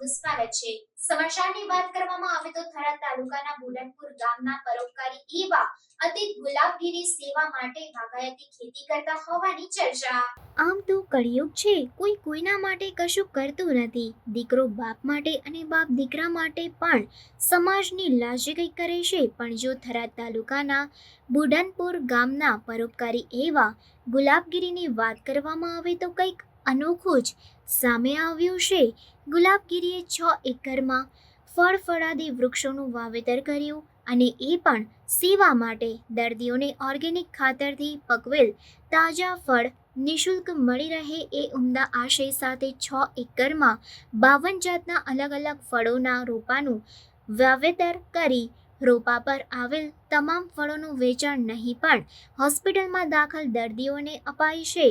આપનું છે સમાચારની વાત કરવામાં આવે તો થરાદ તાલુકાના બુલનપુર ગામના પરોપકારી એવા અતિત ગુલાબગીરી સેવા માટે બાગાયતી ખેતી કરતા હોવાની ચર્ચા. આમ તો કળિયુગ છે, કોઈ કોઈના માટે કશું કરતું નથી. દીકરો બાપ માટે અને બાપ દીકરા માટે પણ સમાજની લાજે કંઈક કરે છે. પણ જો થરાદ તાલુકાના બુડનપુર ગામના પરોપકારી એવા ગુલાબગીરીની વાત કરવામાં આવે તો કંઈક અનોખું જ સામે આવ્યું છે. ગુલાબગીરીએ છ એકરમાં ફળ ફળાદી વૃક્ષોનું વાવેતર કર્યું અને એ પણ સેવા માટે દર્દીઓને ઓર્ગેનિક ખાતરથી પકવેલ તાજા ફળ નિશુલ્ક મળી રહે એ ઉમદા આશય સાથે છ એકરમાં બાવન જાતના અલગ અલગ ફળોના રોપાનું વાવેતર કરી રોપા પર આવેલ તમામ ફળોનું વેચાણ નહીં પણ હોસ્પિટલમાં દાખલ દર્દીઓને અપાય છે.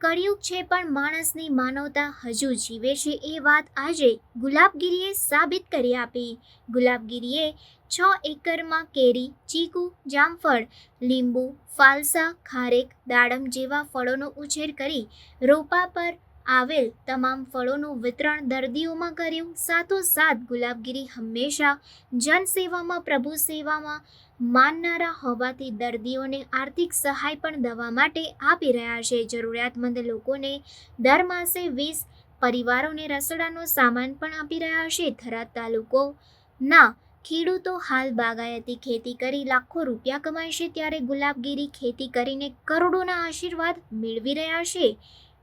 કળિયુગ છે પણ માણસની માનવતા હજુ જીવે છે એ વાત આજે ગુલાબગીરીએ સાબિત કરી આપી. ગુલાબગીરીએ છ એકરમાં કેરી, ચીકુ, જામફળ, લીંબુ, ફાલસા, ખારેક, દાડમ જેવા ફળોનો ઉછેર કરી રોપા પર આવેલ તમામ ફળોનું વિતરણ દર્દીઓમાં કર્યું. સાથોસાથ ગુલાબગીરી હંમેશા જનસેવામાં, પ્રભુ સેવામાં માનનારા હોવાથી દર્દીઓને આર્થિક સહાય પણ દવા માટે આપી રહ્યા છે. જરૂરિયાતમંદ લોકોને દર માસે વીસ પરિવારોને રસોડાનો સામાન પણ આપી રહ્યા છે. થરાદ તાલુકોના ખેડૂતો હાલ બાગાયતી ખેતી કરી લાખો રૂપિયા કમાય છે. ત્યારે ગુલાબગીરી ખેતી કરીને કરોડોના આશીર્વાદ મેળવી રહ્યા છે.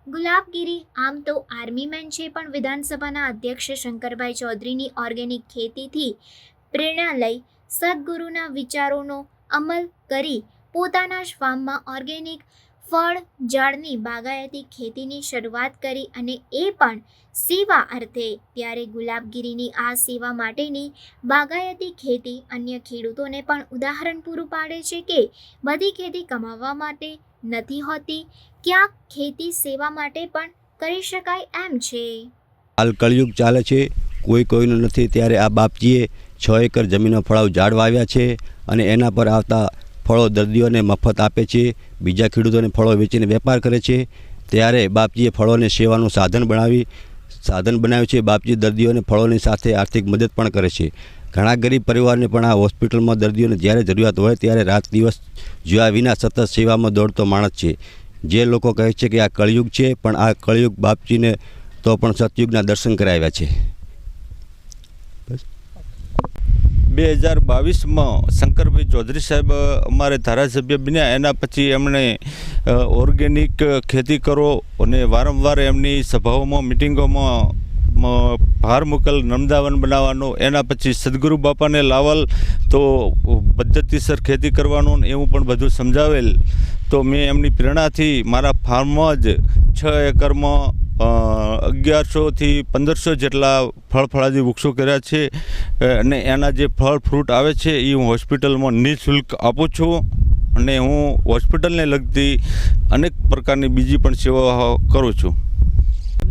ગુલાબગીરી આમ તો આર્મી મેન છે, પણ વિધાનસભાના અધ્યક્ષ શંકરભાઈ ચૌધરીની ઓર્ગેનિક ખેતીથી પ્રેરણા લઈ સદગુરુના વિચારોનો અમલ કરી પોતાના જ ફાર્મમાં ઓર્ગેનિક ફળ, ઝાડની બાગાયતી ખેતીની શરૂઆત કરી અને એ પણ સેવા અર્થે ત્યારે ગુલાબગીરીની આ સેવા માટેની બાગાયતી ખેતી અન્ય ખેડૂતોને પણ ઉદાહરણ પૂરું પાડે છે કે બધી ખેતી કમાવવા માટે નથી હોતી, ક્યાંક ખેતી સેવા માટે પણ કરી શકાય એમ છે. હાલ કળિયુગ ચાલે છે, કોઈ કોઈનું નથી, ત્યારે આ બાપજીએ છ એકર જમીનનો ફળાવ ઝાડ વાવ્યા છે અને એના પર આવતા ફળો દર્દીઓને મફત આપે છે, બીજા ખેડૂતોને ફળો વેચીને વેપાર કરે છે. ત્યારે બાપજીએ ફળોને સેવાનું સાધન બનાવી, સાધન બનાવ્યું છે, બાપજી દર્દીઓને ફળોની સાથે આર્થિક મદદ પણ કરે છે. ઘણા ગરીબ પરિવારને પણ આ હોસ્પિટલમાં દર્દીઓને જ્યારે જરૂરિયાત હોય ત્યારે રાત દિવસ જોયા વિના સતત સેવામાં દોડતો માણસ છે. જે લોકો કહે છે કે આ કળિયુગ છે, પણ આ કળિયુગ બાપજીને તો પણ સતયુગના દર્શન કરાવ્યા છે. બે હજાર બાવીસમાં શંકરભાઈ ચૌધરી સાહેબ અમારે ધારાસભ્ય બન્યા. એના પછી એમણે ઓર્ગેનિક ખેતી કરો અને વારંવાર એમની સભાઓમાં, મિટિંગોમાં મ, ભાર મુકલ નર્મદાવન બનાવવાનો એના પછી સદગુરુ બાપાને લાવલ તો પદ્ધતિસર ખેતી કરવાનું એવું પણ બધું સમજાવેલ. તો મેં એમની પ્રેરણાથી મારા ફાર્મમાં જ છ એકરમાં અગિયારસોથી પંદરસો જેટલા ફળ ફળાદી વૃક્ષો કર્યા છે. અને એના જે ફળ ફ્રૂટ આવે છે એ હું હોસ્પિટલમાં નિઃશુલ્ક આપું છું. અને હું હોસ્પિટલને લગતી અનેક પ્રકારની બીજી પણ સેવાઓ કરું છું.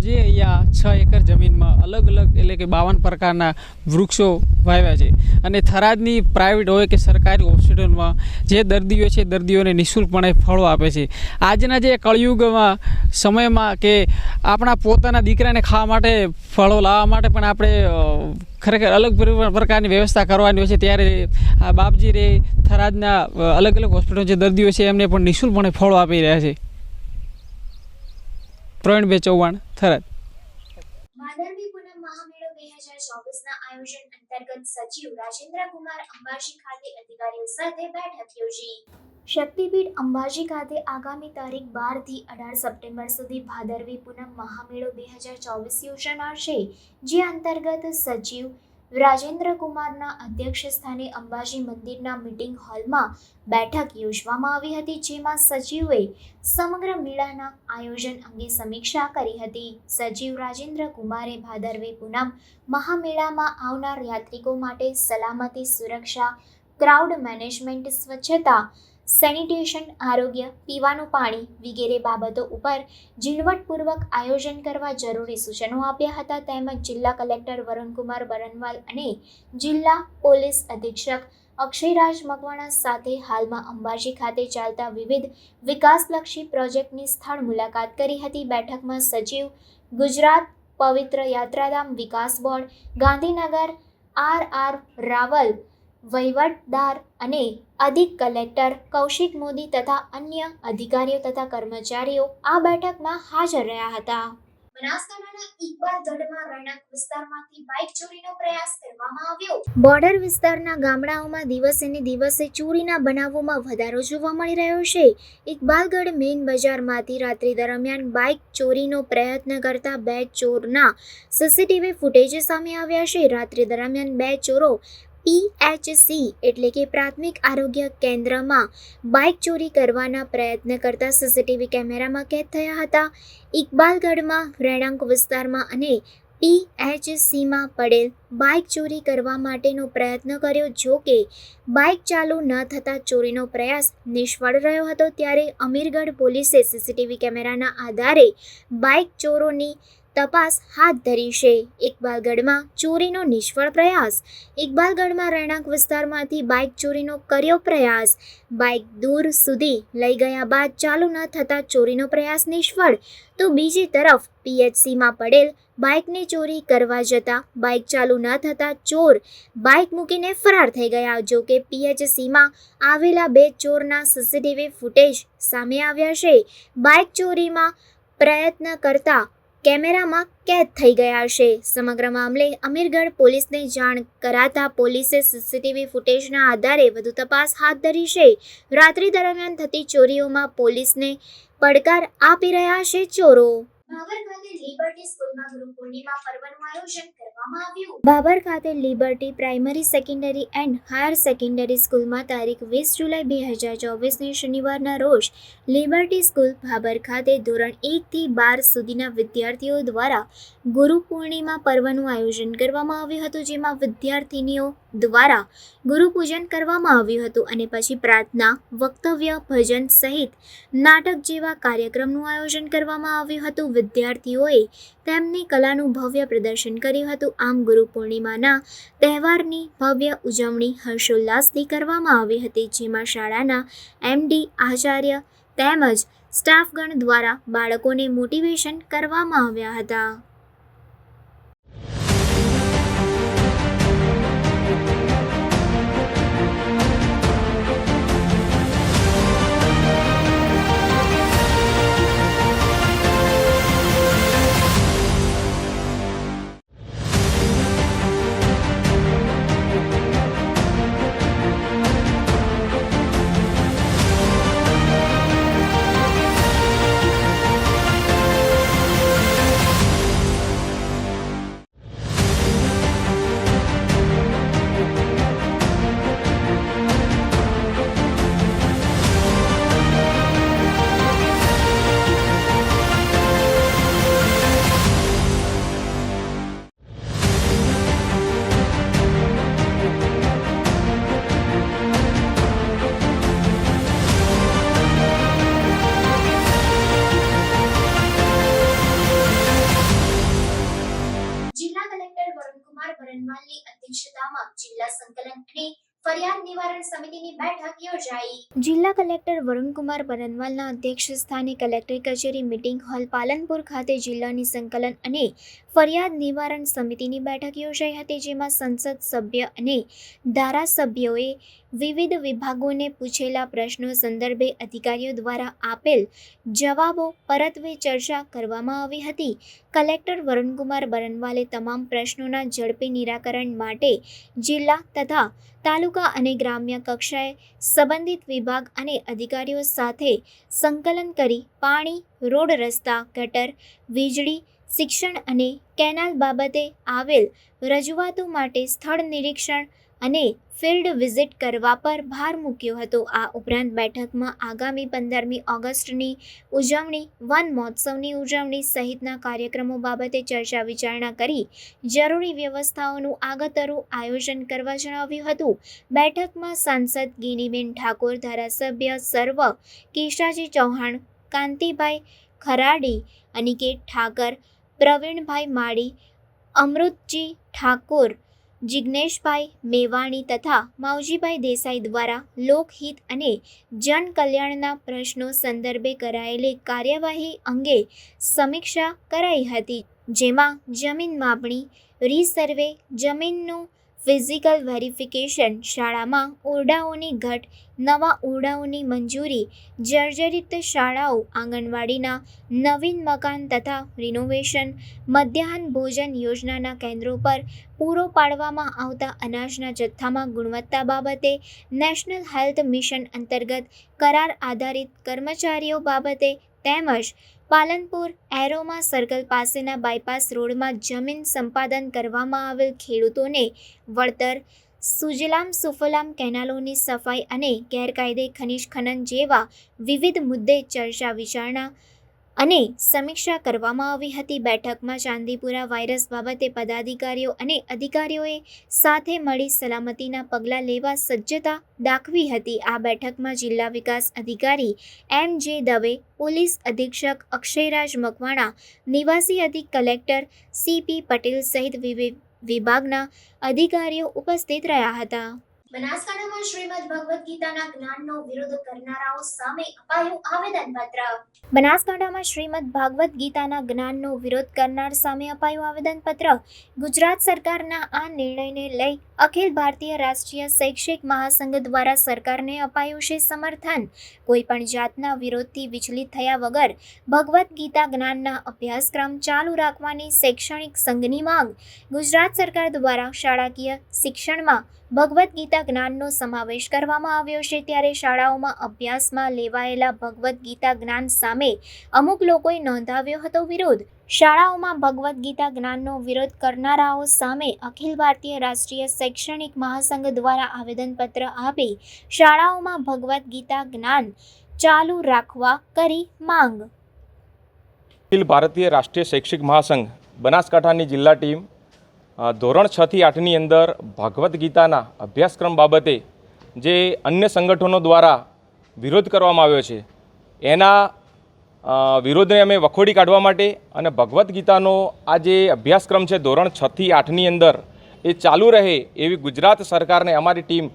જે અહીંયા છ એકર જમીનમાં અલગ અલગ એટલે કે બાવન પ્રકારના વૃક્ષો વાવ્યા છે. અને થરાદની પ્રાઇવેટ હોય કે સરકારી હોસ્પિટલમાં જે દર્દીઓ છે, દર્દીઓને નિઃશુલ્કપણે ફળો આપે છે. આજના જે કળયુગમાં સમયમાં કે આપણા પોતાના દીકરાને ખાવા માટે ફળો લાવવા માટે પણ આપણે ખરેખર અલગ પ્રકારની વ્યવસ્થા કરવાની હોય છે. ત્યારે આ બાપજી રે થરાદના અલગ અલગ હોસ્પિટલ જે દર્દીઓ છે, એમને પણ નિઃશુલ્કપણે ફળો આપી રહ્યા છે. પ્રવીણભાઈ ચૌહાણ થરાદ. ભાદરવી પૂનમ મહામેળો બે હજાર ચોવીસના આયોજન અંતર્ગત સચિવ રાજેન્દ્ર કુમાર અંબાજી ખાતે અધિકારીઓ સાથે બેઠક યોજી. શક્તિપીઠ અંબાજી ખાતે આગામી તારીખ બારથી અઢાર સપ્ટેમ્બર સુધી ભાદરવી પૂનમ મહામેળો બે હજાર ચોવીસ યોજાનાર છે, જે અંતર્ગત સચિવ રાજેન્દ્ર કુમારના અધ્યક્ષ સ્થાને અંબાજી મંદિરના મીટિંગ હોલમાં બેઠક યોજવામાં આવી હતી, જેમાં સચિવે સમગ્ર મેળાના આયોજન અંગે સમીક્ષા કરી હતી. સચિવ રાજેન્દ્ર કુમારે ભાદરવી પૂનમ મહામેળામાં આવનાર યાત્રિકો માટે સલામતી સુરક્ષા, ક્રાઉડ મેનેજમેન્ટ, સ્વચ્છતા સેનિટેશન આરોગ્ય, પીવાનું પાણી વગેરે બાબતો ઉપર ઝીણવટપૂર્વક આયોજન કરવા જરૂરી સૂચનો આપ્યા હતા. તેમજ જિલ્લા કલેક્ટર વરુણકુમાર બરનવાલ અને જિલ્લા પોલીસ અધિક્ષક અક્ષયરાજ મકવાણા સાથે હાલમાં અંબાજી ખાતે ચાલતા વિવિધ વિકાસલક્ષી પ્રોજેક્ટની સ્થળ મુલાકાત કરી હતી. બેઠકમાં સચિવ, ગુજરાત પવિત્ર યાત્રાધામ વિકાસ board, Gandhinagar R R Raval વહીવટદાર અને અધિક કલેક્ટર કૌશિક મોદી તથા અન્ય અધિકારીઓ તથા કર્મચારીઓ આ બેઠકમાં હાજર રહ્યા હતા. બનાસકાંઠાના ઇકબાલગઢમાં રહેણાંક વિસ્તારમાંથી બાઇક ચોરીનો પ્રયાસ કરવામાં આવ્યો. બોર્ડર વિસ્તારના ગામડાઓમાં દિવસે ને દિવસે ચોરીના બનાવોમાં વધારો જોવા મળી રહ્યો છે. ઇકબાલગઢ મેઇન બજારમાંથી રાત્રિ દરમિયાન બાઇક ચોરીનો પ્રયત્ન કરતા બે ચોરના સીસીટીવી ફૂટેજ સામે આવ્યા છે. રાત્રિ દરમિયાન બે ચોરો પીએચસી એટલે કે પ્રાથમિક આરોગ્ય કેન્દ્રમાં બાઇક ચોરી કરવાના પ્રયત્ન કરતા સીસીટીવી કેમેરામાં કેદ થયા હતા. ઇકબાલગઢમાં, રહેણાંક વિસ્તારમાં અને પીએચસીમાં પડેલ બાઇક ચોરી કરવા માટેનો પ્રયત્ન કર્યો. જો કે, બાઇક ચાલુ ન થતાં ચોરીનો પ્રયાસ નિષ્ફળ રહ્યો હતો. ત્યારે અમીરગઢ પોલીસે સીસીટીવી કેમેરાના આધારે બાઇક ચોરોની તપાસ હાથ ધરી છે. ઇકબાલગઢમાં ચોરીનો નિષ્ફળ પ્રયાસ. ઇકબાલગઢમાં રહેણાંક વિસ્તારમાંથી બાઇક ચોરીનો કર્યો પ્રયાસ. બાઇક દૂર સુધી લઈ ગયા બાદ ચાલુ ન થતાં ચોરીનો પ્રયાસ નિષ્ફળ. તો બીજી તરફ પીએચસીમાં પડેલ બાઇકની ચોરી કરવા જતાં બાઇક ચાલુ ન થતાં ચોર બાઇક મૂકીને ફરાર થઈ ગયા. જો કે પીએચસીમાં આવેલા બે ચોરના સીસીટીવી ફૂટેજ સામે આવ્યા છે. બાઇક ચોરીમાં પ્રયત્ન કરતા કેમેરામાં કેદ થઈ ગયા છે. સમગ્ર મામલે અમીરગઢ પોલીસને જાણ કરાતા પોલીસે સીસીટીવી ફૂટેજના આધારે વધુ તપાસ હાથ ધરી છે. રાત્રિ દરમિયાન થતી ચોરીઓમાં પોલીસને પડકાર આપી રહ્યા છે ચોરો. ભાભર ખાતે Liberty primary secondary and higher secondary સ્કૂલમાં તારીખ વીસ જુલાઈ બે હજાર ચોવીસની શનિવારના રોજ લિબર્ટી સ્કૂલ ભાભર ખાતે ધોરણ એકથી બાર સુધીના વિદ્યાર્થીઓ દ્વારા ગુરુ પૂર્ણિમા પર્વનું આયોજન કરવામાં આવ્યું હતું, જેમાં વિદ્યાર્થિનીઓ દ્વારા ગુરુપૂજન કરવામાં આવ્યું હતું અને પછી પ્રાર્થના, વક્તવ્ય, ભજન સહિત નાટક જેવા કાર્યક્રમનું આયોજન કરવામાં આવ્યું હતું. વિદ્યાર્થીઓએ તેમની કલાનું ભવ્ય પ્રદર્શન કર્યું હતું. આમ ગુરુ પૂર્ણિમાના તહેવારની ભવ્ય ઉજવણી હર્ષોલ્લાસથી કરવામાં આવી હતી, જેમાં શાળાના એમડી આચાર્ય તેમજ સ્ટાફગણ દ્વારા બાળકોને મોટિવેશન કરવામાં આવ્યા હતા. વરુણકુમાર અધ્યક્ષતામાં જિલ્લા સંકલન અને ફરિયાદ નિવારણ સમિતિની બેઠક યોજાઈ. જિલ્લા કલેક્ટર વરુણકુમાર પરનવાલના અધ્યક્ષ સ્થાને કલેક્ટર કચેરી મીટિંગ હોલ પાલનપુર ખાતે જિલ્લાની સંકલન અને ફરિયાદ નિવારણ સમિતિની બેઠક યોજાઈ હતી, જેમાં સંસદ સભ્ય અને ધારાસભ્યોએ વિવિધ વિભાગોને પૂછેલા પ્રશ્નો સંદર્ભે અધિકારીઓ દ્વારા આપેલ જવાબો પરત્વે ચર્ચા કરવામાં આવી હતી. કલેક્ટર વરુણકુમાર બરનવાલે તમામ પ્રશ્નોના ઝડપી નિરાકરણ માટે જિલ્લા તથા તાલુકા અને ગ્રામ્ય કક્ષાએ સંબંધિત વિભાગ અને અધિકારીઓ સાથે સંકલન કરી પાણી, રોડ રસ્તા, ગટર, વીજળી શિક્ષણ અને કેનાલ બાબતે આવેલ રજૂઆતો માટે સ્થળ નિરીક્ષણ અને ફિલ્ડ વિઝિટ કરવા પર ભાર મૂક્યો હતો. આ ઉપરાંત બેઠકમાં આગામી પંદરમી ઓગસ્ટની ઉજવણી, વન મહોત્સવની ઉજવણી સહિતના કાર્યક્રમો બાબતે ચર્ચા વિચારણા કરી જરૂરી વ્યવસ્થાઓનું આગતરું આયોજન કરવા જણાવ્યું હતું. બેઠકમાં સાંસદ ગિનીબેન ઠાકોર, ધારાસભ્ય સર્વ કેશાજી ચૌહાણ, કાંતિભાઈ ખરાડી, અનિકેત ઠાકર પ્રવીણભાઈ માળી, અમૃતજી ઠાકોર જિજ્ઞેશભાઈ મેવાણી તથા માવજીભાઈ દેસાઈ દ્વારા લોકહિત અને જન કલ્યાણના પ્રશ્નો સંદર્ભે કરાયેલી કાર્યવાહી અંગે સમીક્ષા કરાઈ હતી, જેમાં જમીન માપણી, રીસર્વે, જમીનનું ફિઝિકલ વેરિફિકેશન શાળામાં ઓરડાઓની ઘટ, નવા ઓરડાઓની મંજૂરી, જર્જરિત શાળાઓ, આંગણવાડીના નવીન મકાન તથા રિનોવેશન મધ્યાહન ભોજન યોજનાના કેન્દ્રો પર પૂરો પાડવામાં આવતા અનાજના જથ્થામાં ગુણવત્તા બાબતે નેશનલ હેલ્થ મિશન અંતર્ગત કરાર આધારિત કર્મચારીઓ બાબતે તેમજ પાલનપુર એરોમા સર્કલ પાસેના બાયપાસ રોડમાં જમીન સંપાદન કરવામાં આવેલ ખેડૂતોને વળતર, સુજલામ સુફલામ કેનાલોની સફાઈ અને ગેરકાયદે ખનિજ ખનન જેવા વિવિધ મુદ્દે ચર્ચા વિચારણા અને સમીક્ષા કરવામાં આવી હતી. બેઠકમાં ચાંદીપુરા વાયરસ બાબતે પદાધિકારીઓ અને અધિકારીઓએ સાથે મળી સલામતીના પગલાં લેવા સજ્જતા દાખવી હતી. આ બેઠકમાં જિલ્લા વિકાસ અધિકારી એમ જે દવે, પોલીસ અધિક્ષક અક્ષયરાજ મકવાણા, નિવાસી અધિક કલેક્ટર સીપી પટેલ સહિત વિભાગના અધિકારીઓ ઉપસ્થિત રહ્યા હતા. બનાસકાંઠામાં શ્રીમદ ભગવદ્ ગીતાના જ્ઞાનનો વિરોધ કરનારાઓ સામે અપાયું આવેદનપત્ર. બનાસકાંઠામાં શ્રીમદ ભાગવત ગીતાના જ્ઞાનનો વિરોધ કરનાર સામે અપાયું આવેદનપત્ર. ગુજરાત સરકારના આ નિર્ણયને લઈ અખિલ ભારતીય રાષ્ટ્રીય શૈક્ષિક મહાસંઘ દ્વારા સરકારને અપાયું છે સમર્થન. કોઈપણ જાતના વિરોધથી વિચલિત થયા વગર ભગવદ્ ગીતા જ્ઞાનના અભ્યાસક્રમ ચાલુ રાખવાની શૈક્ષણિક સંઘની માંગ ગુજરાત સરકાર દ્વારા શાળાકીય શિક્ષણમાં ભગવદ્ ગીતા જ્ઞાનનો સમાવેશ કરવામાં આવ્યો છે. ત્યારે શાળાઓમાં અભ્યાસમાં લેવાયેલા ભગવદ્ ગીતા જ્ઞાન સામે અમુક લોકોએ નોંધાવ્યો હતો વિરોધ. શાળાઓમાં ભગવદ્ ગીતા જ્ઞાનનો વિરોધ કરનારાઓ સામે અખિલ ભારતીય રાષ્ટ્રીય શૈક્ષણિક મહાસંઘ દ્વારા આવેદનપત્ર આપી શાળાઓમાં ભગવદ્ ગીતા જ્ઞાન ચાલુ રાખવા કરી માંગ. અખિલ ભારતીય રાષ્ટ્રીય શૈક્ષિક મહાસંઘ બનાસકાંઠાની જિલ્લા ટીમ ધોરણ છ થી આઠની અંદર ભગવદ્ ગીતાના અભ્યાસક્રમ બાબતે જે અન્ય સંગઠનો દ્વારા વિરોધ કરવામાં આવ્યો છે, એના વિરોધને અમે વખોડી કાઢવા માટે અને ભગવદ્ ગીતાનો આ જે અભ્યાસક્રમ છે, ધોરણ છથી આઠની અંદર, એ ચાલુ રહે એવી ગુજરાત સરકારને અમારી ટીમ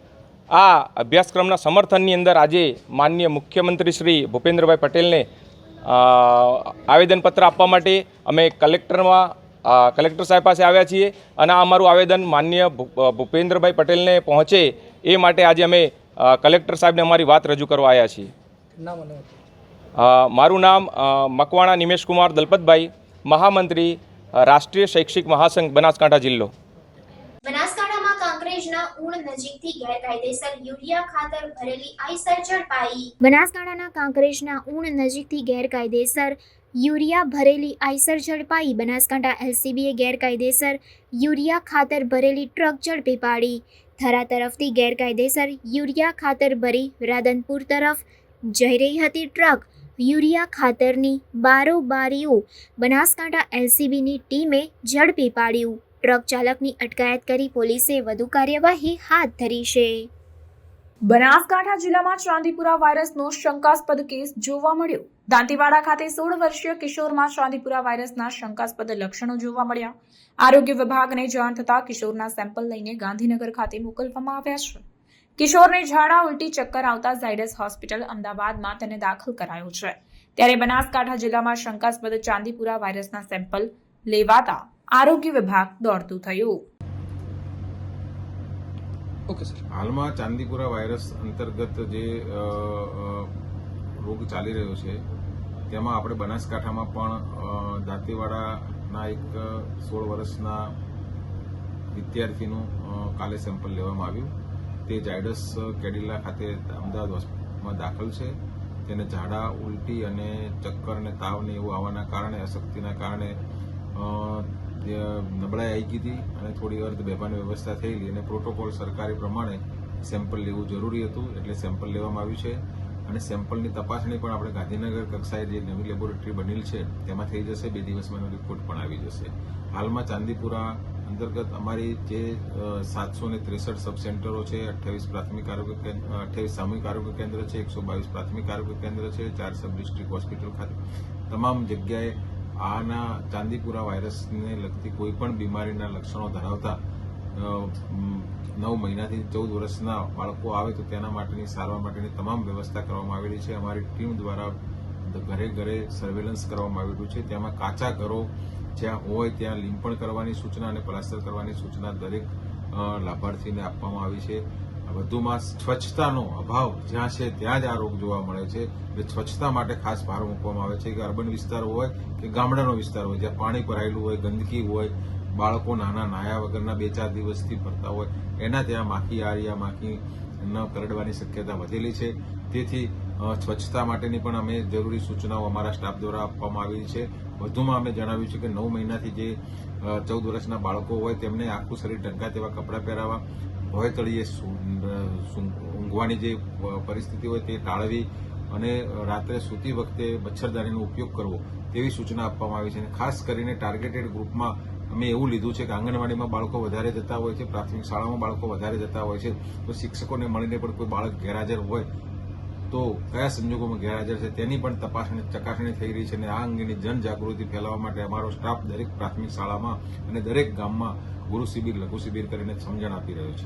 આ અભ્યાસક્રમના સમર્થનની અંદર આજે માનનીય મુખ્યમંત્રી શ્રી ભૂપેન્દ્રભાઈ પટેલને આવેદનપત્ર આપવા માટે અમે કલેક્ટરમાં કલેક્ટર સાહેબ પાસે આવ્યા છીએ અને આ અમારું આવેદન માનનીય ભૂ- ભૂપેન્દ્રભાઈ પટેલને પહોંચે એ માટે આજે અમે કલેક્ટર સાહેબને અમારી વાત રજૂ કરવા આવ્યા છીએ. મારું નામ મકવાણા મકવાણા નિમેશકુમાર દલપતભાઈ મહામંત્રી રાષ્ટ્રીય શૈક્ષિક મહાસંઘ બનાસકાંઠા જિલ્લો. બનાસકાંઠામાં કાંકરેજના ઊણ નજીકથી ગેરકાયદેસર યુરિયા ખાતર ભરેલી આઈસર ઝડપાઈ. બનાસકાંઠાના કાંકરેજના ઉણ નજીકથી ગેરકાયદેસર યુરિયા ભરેલી આઈસર ઝડપાઈ. બનાસકાંઠા એલસીબીએ ગેરકાયદેસર યુરિયા ખાતર ભરેલી ટ્રક ઝડપી પાડી. થરા તરફથી ગેરકાયદેસર યુરિયા ખાતર ભરી રાધનપુર તરફ જઈ રહી હતી ટ્રક. યુરિયા ખાતરની બારોબારીઓ બનાસકાંઠા એલસીબીની ટીમે ઝડપી પાડ્યું. ટ્રક ચાલકની અટકાયત કરી પોલીસે વધુ કાર્યવાહી હાથ ધરી છે. બનાસકાંઠા જિલ્લામાં ચાંદીપુરા વાયરસનો શંકાસ્પદ કેસ જોવા મળ્યો. દાંતીવાડા ખાતે સોળ વર્ષીય કિશોરમાં ચાંદીપુરા વાયરસના શંકાસ્પદ લક્ષણો જોવા મળ્યા. આરોગ્ય વિભાગને જાણ થતાં કિશોરના સેમ્પલ લઈને ગાંધીનગર ખાતે મોકલવામાં આવ્યા છે. કિશોરને ઝાડા ઉલટી ચક્કર આવતા ઝાયડસ હોસ્પિટલ અમદાવાદમાં તેને દાખલ કરાયો છે. ત્યારે બનાસકાંઠા જિલ્લામાં શંકાસ્પદ ચાંદીપુરા વાયરસના સેમ્પલ લેવાતા આરોગ્ય વિભાગ દોડતું થયું. ઓકે સર, હાલમાં ચાંદીપુરા વાયરસ અંતર્ગત જે રોગ ચાલી રહ્યો છે, તેમાં આપણે બનાસકાંઠામાં પણ દાંતીવાડાના એક સોળ વર્ષના વિદ્યાર્થીનું કાલે સેમ્પલ લેવામાં આવ્યું. તે ઝાયડસ કેડિલા ખાતે અમદાવાદ હોસ્પિટલમાં દાખલ છે. તેને ઝાડા, ઉલટી અને ચક્કર અને તાવ ને એવું આવવાના કારણે, અશક્તિના કારણે નબળાઈ આવી ગઈ હતી અને થોડી વાર બેભાની વ્યવસ્થા થયેલી અને પ્રોટોકોલ સરકારી પ્રમાણે સેમ્પલ લેવું જરૂરી હતું, એટલે સેમ્પલ લેવામાં આવ્યું છે. અને સેમ્પલની તપાસણી પણ આપણે ગાંધીનગર કક્ષાએ જે નવી લેબોરેટરી બનેલ છે, તેમાં થઈ જશે. બે દિવસમાં એનો રિપોર્ટ પણ આવી જશે. હાલમાં ચાંદીપુરા અંતર્ગત અમારી જે સાતસો ને ત્રેસઠ સબ સેન્ટરો છે, અઠ્યાવીસ પ્રાથમિક આરોગ્ય કેન્દ્ર અઠ્યાવીસ સામૂહિક આરોગ્ય કેન્દ્ર છે, એકસો બાવીસ પ્રાથમિક આરોગ્ય કેન્દ્ર છે, ચાર સબ ડિસ્ટ્રિક્ટ હોસ્પિટલ ખાતે. તમામ જગ્યાએ આના ચાંદીપુરા વાયરસને લગતી કોઈપણ બીમારીના લક્ષણો ધરાવતા નવ મહિનાથી ચૌદ વર્ષના બાળકો આવે તો તેના માટેની, સારવાર માટેની તમામ વ્યવસ્થા કરવામાં આવેલી છે. અમારી ટીમ દ્વારા ઘરે ઘરે સર્વેલન્સ કરવામાં આવેલું છે. તેમાં કાચા ઘરો જ્યાં હોય ત્યાં લીંપણ કરવાની સૂચના અને પ્લાસ્ટર કરવાની સૂચના દરેક લાભાર્થીને આપવામાં આવી છે. વધુમાં સ્વચ્છતાનો અભાવ જ્યાં છે ત્યાં જ આ રોગ જોવા મળે છે. એટલે સ્વચ્છતા માટે ખાસ ભાર મૂકવામાં આવે છે કે અર્બન વિસ્તાર હોય કે ગામડાનો વિસ્તાર હોય, જ્યાં પાણી ભરાયેલું હોય, ગંદકી હોય, બાળકો નાના નાયા વગરના બે ચાર દિવસથી ફરતા હોય, એના ત્યાં માખી આરિયા, માખી ન કરડવાની શક્યતા વધેલી છે. તેથી સ્વચ્છતા માટેની પણ અમે જરૂરી સૂચનાઓ અમારા સ્ટાફ દ્વારા આપવામાં આવી છે. વધુમાં અમે જણાવ્યું છે કે નવ મહિનાથી જે ચૌદ વર્ષના બાળકો હોય તેમને આખું શરીર ઢંકા તેવા કપડાં પહેરાવા ભોય તળીએ ઊંઘવાની જે પરિસ્થિતિ હોય તે ટાળવી અને રાત્રે સૂતી વખતે મચ્છરદાનીનો ઉપયોગ કરવો તેવી સૂચના આપવામાં આવી છે અને ખાસ કરીને ટાર્ગેટેડ ગ્રુપમાં અમે એવું લીધું છે કે આંગણવાડીમાં બાળકો વધારે જતા હોય છે, પ્રાથમિક શાળામાં બાળકો વધારે જતા હોય છે, તો શિક્ષકોને મળીને પણ કોઈ બાળક ગેરહાજર હોય તો કયા સંજોગોમાં ગેરહાજર છે તેની પણ તપાસણી ચકાસણી થઈ રહી છે અને આ અંગેની જનજાગૃતિ ફેલાવવા માટે અમારો સ્ટાફ દરેક પ્રાથમિક શાળામાં અને દરેક ગામમાં ગુરુ શિબિર, લઘુ શિબિર કરીને સમજણ આપી રહ્યો છે.